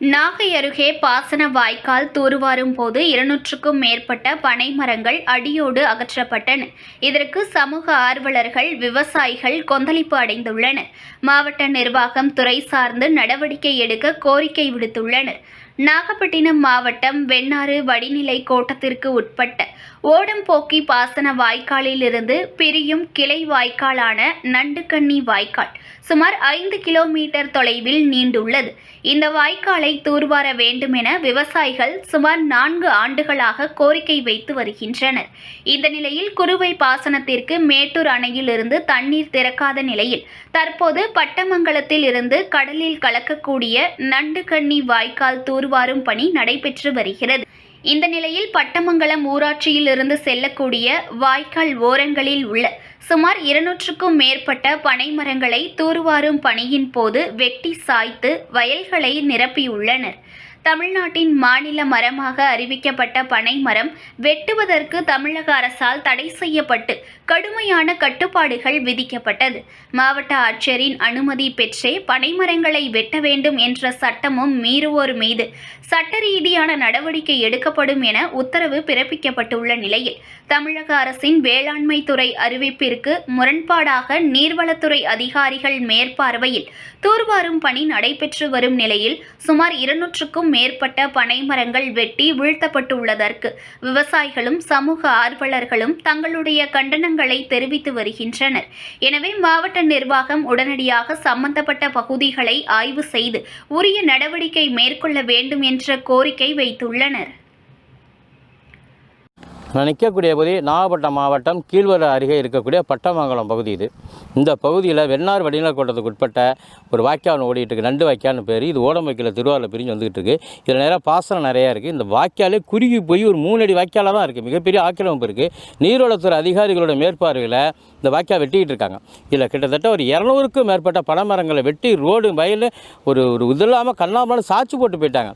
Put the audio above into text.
நாகை அருகே பாசன வாய்க்கால் தூர்வாரும் போது இருநூற்றுக்கும் மேற்பட்ட பனை மரங்கள் அடியோடு அகற்றப்பட்டன. இதற்கு சமூக ஆர்வலர்கள் விவசாயிகள் கொந்தளிப்பு அடைந்துள்ளனர். மாவட்ட நிர்வாகம் துறை சார்ந்து நடவடிக்கை எடுக்க கோரிக்கை விடுத்துள்ளனர். நாகப்பட்டினம் மாவட்டம் வெண்ணாறு வடிநிலை கோட்டத்திற்கு உட்பட்ட ஓடம்போக்கி பாசன வாய்க்காலில் இருந்து பிரியும் கிளை வாய்க்காலான நண்டுக்கண்ணி வாய்க்கால் சுமார் ஐந்து கிலோமீட்டர் தொலைவில் நீண்டுள்ளது. இந்த வாய்க்காலை தூர்வார வேண்டும் என விவசாயிகள் சுமார் நான்கு ஆண்டுகளாக கோரிக்கை வைத்து வருகின்றனர். இந்த நிலையில் குறுவை பாசனத்திற்கு மேட்டூர் அணையில் இருந்து தண்ணீர் திறக்காத நிலையில் தற்போது பட்டமங்கலத்தில் இருந்து கடலில் கலக்கக்கூடிய நண்டுக்கண்ணி வாய்க்கால் தூர் தூர்வாரும் பணி நடைபெற்று வருகிறது. இந்த நிலையில் பட்டமங்கலம் ஊராட்சியில் இருந்து செல்லக்கூடிய வாய்க்கால் ஓரங்களில் உள்ள சுமார் இருநூற்றுக்கும் மேற்பட்ட பனை மரங்களை தூர்வாரும் பணியின் போது வெட்டி சாய்த்து வயல்களை நிரப்பியுள்ளனர். தமிழ்நாட்டின் மாநில மரமாக அறிவிக்கப்பட்ட பனை மரம் வெட்டுவதற்கு தமிழக அரசால் தடை செய்யப்பட்டு கடுமையான கட்டுப்பாடுகள் விதிக்கப்பட்டது. மாவட்ட ஆட்சியரின் அனுமதி பெற்றே பனைமரங்களை வெட்ட வேண்டும் என்ற சட்டமும் மீறுவோர் மீது சட்ட ரீதியான நடவடிக்கை எடுக்கப்படும் என உத்தரவு பிறப்பிக்கப்பட்டுள்ள நிலையில் தமிழக அரசின் வேளாண்மை துறை அறிவிப்பிற்கு முரண்பாடாக நீர்வளத்துறை அதிகாரிகள் மேற்பார்வையில் தூர்வாரும் பணி நடைபெற்று வரும் நிலையில் சுமார் இருநூற்றுக்கும் மேற்பட்ட பனை மரங்கள் வெட்டி வீழ்த்தப்பட்டுள்ளதற்கு விவசாயிகளும் சமூக ஆர்வலர்களும் தங்களுடைய கண்டனங்களை தெரிவித்து வருகின்றனர். எனவே மாவட்ட நிர்வாகம் உடனடியாக சம்பந்தப்பட்ட பகுதிகளை ஆய்வு செய்து உரிய நடவடிக்கை மேற்கொள்ள வேண்டும் என்ற கோரிக்கை வைத்துள்ளனர். நான் நிற்கக்கூடிய பகுதி நாகப்பட்டினம் மாவட்டம் கீழ்வர அருகே இருக்கக்கூடிய பட்டமங்கலம் பகுதி இது. இந்த பகுதியில் வெண்ணார் வடிநிலக் கோட்டத்துக்கு உட்பட்ட ஒரு வாய்க்கால் ஒன்று ஓடிட்டு இருக்கு. நண்டு வாய்க்கால்னு பேர். இது ஓடம்பைக்கில் திருவாரூரில் பிரிஞ்சு வந்துகிட்டு இருக்குது இதில் நிறையா பாசனம் நிறையா இருக்குது இந்த வாய்க்காலே குறுகி போய் ஒரு மூணு அடி வாய்க்காலாக தான் இருக்குது மிகப்பெரிய ஆக்கிரமிப்பு இருக்குது நீர்வளத்துறை அதிகாரிகளோட மேற்பார்வையில் இந்த வாய்க்கால் வெட்டிக்கிட்டு இருக்காங்க. இதில் கிட்டத்தட்ட ஒரு இரநூறுக்கும் மேற்பட்ட பனைமரங்களை வெட்டி ரோடு வயல் ஒரு ஒரு இது இல்லாமல் கண்ணாமலாம் சாட்சி போட்டு போயிட்டாங்க.